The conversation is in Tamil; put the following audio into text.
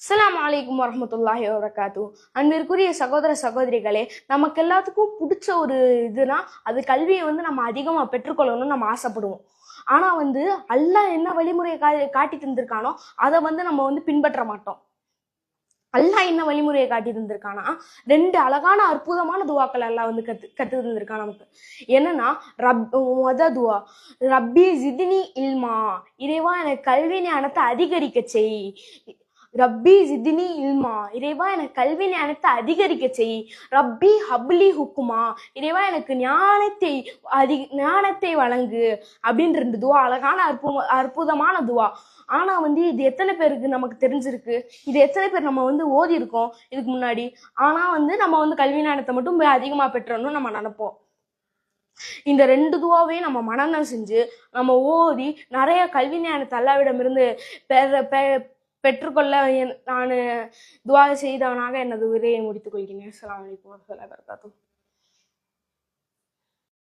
அஸ்லாம் அலைக்கும் வரமத்துல்லாஹி வபரகாத்து அன்பிற்குரிய சகோதர சகோதரிகளே நமக்கு எல்லாத்துக்கும் பிடிச்ச ஒரு இதுனா அது கல்வியை வந்து நம்ம அதிகமாக பெற்றுக்கொள்ளணும்னு நம்ம ஆசைப்படுவோம். ஆனால் வந்து அல்லாஹ் என்ன வழிமுறையை கா காட்டி தந்திருக்கானோ அதை வந்து நம்ம வந்து பின்பற்ற மாட்டோம். அல்லாஹ் என்ன வழிமுறையை காட்டி தந்திருக்கானா ரெண்டு அழகான அற்புதமான துவாக்கள் எல்லாம் வந்து கத்து கத்து தந்திருக்கான் நமக்கு. என்னன்னா ரப் மொத துவா ரப்பி ஜிதினி இல்மா இறைவா எனக்கு கல்வி ஞானத்தை அதிகரிக்க செய். ரப்பி ஜிதினி இல்மா இறைவா எனக்கு கல்வி ஞானத்தை அதிகரிக்க செய். ரப்பி ஹப்லி ஹுக்குமா இறைவா எனக்கு ஞானத்தை அதி ஞானத்தை வழங்கு அப்படின்ற துவா. அழகான அற்புத அற்புதமான துவா. ஆனால் வந்து இது எத்தனை பேருக்கு நமக்கு தெரிஞ்சிருக்கு? இது எத்தனை பேர் நம்ம வந்து ஓதி இருக்கோம் இதுக்கு முன்னாடி? ஆனால் வந்து நம்ம வந்து கல்வி ஞானத்தை மட்டும் போய் பெற்றோன்னு பெற்றோம்னு நம்ம நினைப்போம். இந்த ரெண்டு துவாவையும் நம்ம மனநம் செஞ்சு நம்ம ஓதி நிறைய கல்வி ஞானத்தை அல்லாவிடமிருந்து பெற பெ- பெற்றுக்கொள்ள நான் துவா செய்தவனாக எனது உரையை முடித்துக் கொள்கிறேன். அஸ்ஸலாமு அலைக்கும் வரமத்துல்லாஹி வபரகாத்துஹு.